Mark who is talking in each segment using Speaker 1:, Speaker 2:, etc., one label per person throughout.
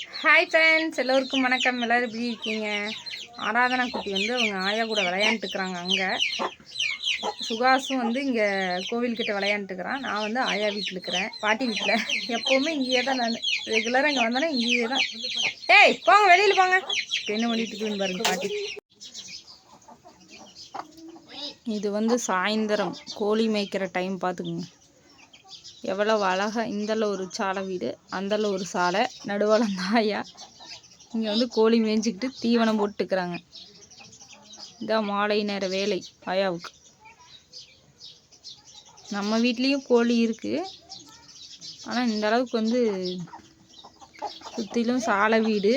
Speaker 1: Hi friends எல்லோருக்கும் வணக்கம். எல்லோரும் எப்படி இருக்கீங்க? ஆராதனா குட்டி வந்து அவங்க ஆயா கூட விளையாண்டுக்கிறாங்க அங்கே. சுகாசும் வந்து இங்கே கோவில்கிட்ட விளையாண்டுக்கிறான் நான் வந்து ஆயா வீட்டில் இருக்கிறேன். பாட்டி வீட்டில். எப்போவுமே இங்கேயே தான் நான். ரெகுலராக இங்கே வந்தோன்னே இங்கேயே தான். ஏய் போங்க வெளியில் போங்க. என்ன பண்ணிட்டு இருக்குன்னு பாருங்க பாட்டி. இது வந்து சாயந்தரம். கோழி மேய்க்கிற டைம் பார்த்துக்குங்க எவ்வளோ அழகா இந்தல ஒரு சாலை வீடு அந்தல ஒரு சாலை நடுவில் தாயா. இங்கே வந்து கோழி மேய்ஞ்சிக்கிட்டு தீவனம் போட்டுக்கிறாங்க. இதான் மாலை நேர வேலை ஆயாவுக்கு நம்ம வீட்லேயும் கோழி இருக்குது ஆனால் இந்த அளவுக்கு வந்து சுற்றிலும் சாலை வீடு.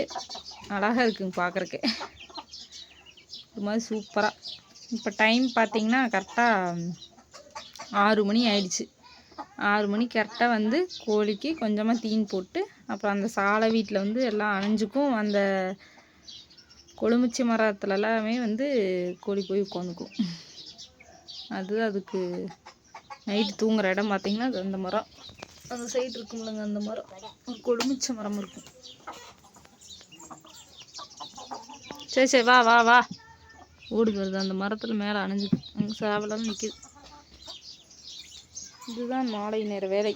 Speaker 1: அழகாக இருக்குங்க பார்க்குறக்கு இது மாதிரி சூப்பராக இப்போ டைம் பார்த்தீங்கன்னா கரெக்டாக ஆறு மணி ஆயிடுச்சு. ஆறு மணி கரெக்டாக வந்து கோழிக்கு கொஞ்சமாக தீன் போட்டு அப்புறம் அந்த சாலை வீட்டில் வந்து எல்லாம் அணைஞ்சுக்கும். அந்த கொழுமிச்சி மரத்துல எல்லாமே வந்து கோழி போய் உட்காந்துக்கும் அது அதுக்கு நைட்டு தூங்குற இடம் பார்த்தீங்கன்னா அது அந்த மரம். அந்த சைடு இருக்கும்லங்க அந்த மரம். ஒரு கொழுமிச்ச மரம் இருக்கும். சரி சரி வா வா வா. ஓடுது வருது. அந்த மரத்தில் மேலே அணைஞ்சுக்கு அங்கே சேவலாம் நிற்கிது இதுதான் மாலை நேர வேலை.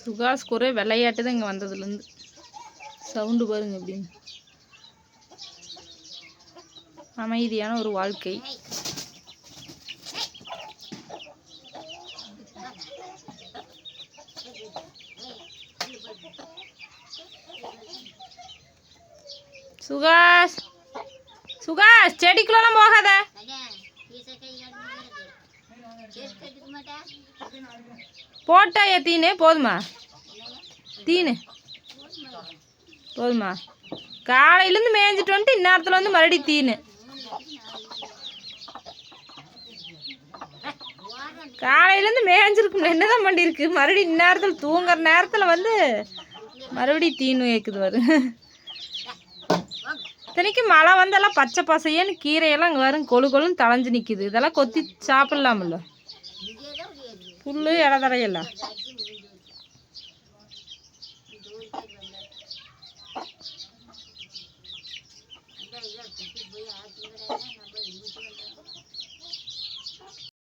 Speaker 1: சுகாஸ் ஒரே விளையாட்டு தான் இங்கே வந்ததுலேருந்து. சவுண்டு பாருங்க அப்படின்னு அமைதியான ஒரு வாழ்க்கை. சுகாஷ் சுகாஷ் செடிக்குள்ளலாம் போகாத. போட்டாயா தீனு? போதுமா? தீனு. போதுமா? காலையிலேருந்து மேய்ஞ்சிட்டு வந்துட்டு இந்நேரத்தில் வந்து மறுபடியும் தீனு. காலையிலேருந்து மேய்ஞ்சிருக்கும் என்னதான் பண்ணியிருக்கு மறுபடியும் இந்நேரத்தில் தூங்குற நேரத்தில் வந்து மறுபடியும் தீனு ஏக்குது வரும் இத்தனைக்கு மழை வந்தெல்லாம் பச்சை பசையன்னு கீரையெல்லாம் இங்கே வரும் கொழு கொழுன்னு தளைஞ்சு நிற்கிது இதெல்லாம் கொத்தி சாப்பிட்லாமில்ல புல் இடதடையெல்லாம்